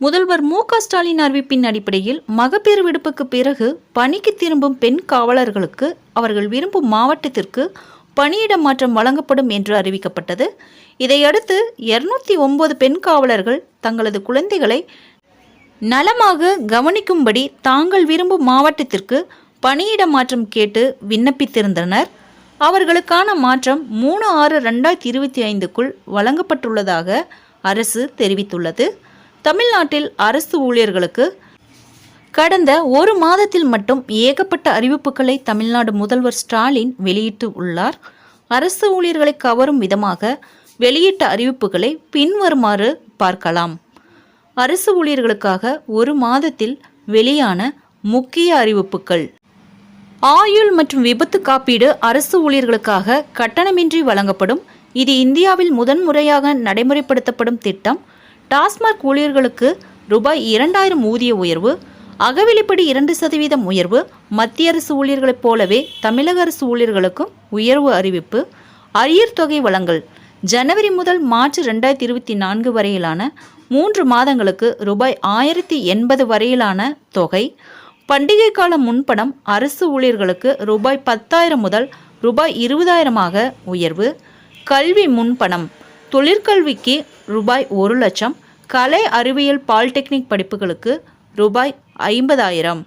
முதல்வர் மு க ஸ்டாலின் அறிவிப்பின் அடிப்படையில் மகப்பேறு விடுப்புக்கு பிறகு பணிக்கு திரும்பும் பெண் காவலர்களுக்கு அவர்கள் விரும்பும் மாவட்டத்திற்கு பணியிட மாற்றம் வழங்கப்படும் என்று அறிவிக்கப்பட்டது. இதையடுத்து இருநூத்தி ஒன்பது பெண் காவலர்கள் தங்களது குழந்தைகளை நலமாக கவனிக்கும்படி தாங்கள் விரும்பும் மாவட்டத்திற்கு பணியிட மாற்றம் கேட்டு விண்ணப்பித்திருந்தனர். அவர்களுக்கான மாற்றம் மூணு ஆறு ரெண்டாயிரத்தி இருபத்தி ஐந்துக்குள் வழங்கப்பட்டுள்ளதாக அரசு தெரிவித்துள்ளது. தமிழ்நாட்டில் அரசு ஊழியர்களுக்கு கடந்த ஒரு மாதத்தில் மட்டும் ஏகப்பட்ட அறிவிப்புகளை தமிழ்நாடு முதல்வர் ஸ்டாலின் வெளியிட்டு உள்ளார். அரசு ஊழியர்களை கவரும் விதமாக வெளியிட்ட அறிவிப்புகளை பின்வருமாறு பார்க்கலாம். அரசு ஊழியர்களுக்காக ஒரு மாதத்தில் வெளியான முக்கிய அறிவிப்புகள். ஆயுள் மற்றும் விபத்து காப்பீடு அரசு ஊழியர்களுக்காக கட்டணமின்றி வழங்கப்படும். இது இந்தியாவில் முதன்முறையாக நடைமுறைப்படுத்தப்படும் திட்டம். டாஸ்மாக் ஊழியர்களுக்கு ரூபாய் இரண்டாயிரம் ஊதிய உயர்வு அகவிலைப்படி இரண்டு சதவீதம் உயர்வு மத்திய அரசு ஊழியர்களைப் போலவே தமிழக அரசு ஊழியர்களுக்கும் உயர்வு அறிவிப்பு அரியர் தொகை வழங்கல். ஜனவரி முதல் மார்ச் ரெண்டாயிரத்தி இருபத்தி நான்கு வரையிலான மூன்று மாதங்களுக்கு ரூபாய் ஆயிரத்தி எண்பது வரையிலான தொகை. பண்டிகை கால முன்பணம் அரசு ஊழியர்களுக்கு ரூபாய் பத்தாயிரம் முதல் ரூபாய் இருபதாயிரமாக உயர்வு. கல்வி முன்பணம் தொழிற்கல்விக்கு ரூபாய் ஒரு லட்சம் கலை அறிவியல் பாலிடெக்னிக் படிப்புகளுக்கு ரூபாய் ஐம்பதாயிரம்.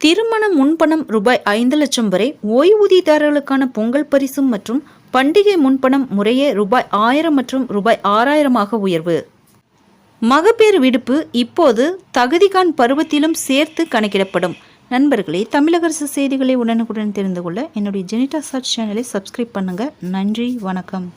திருமண முன்பணம் ரூபாய் ஐந்து லட்சம் வரை ஓய்வூதியதாரர்களுக்கான பொங்கல் பரிசு மற்றும் பண்டிகை முன்பணம் முறையே ரூபாய் ஆயிரம் மற்றும் ரூபாய் ஆறாயிரமாக உயர்வு. மகப்பேறு விடுப்பு இப்போது தகுதிகான் பருவத்திலும் சேர்த்து கணக்கிடப்படும். நண்பர்களே தமிழக அரசு செய்திகளை உடனுக்குடன் தெரிந்து கொள்ள என்னுடைய ஜெனிட்டா சர்ச் சேனலை சப்ஸ்கிரைப் பண்ணுங்கள் நன்றி வணக்கம்.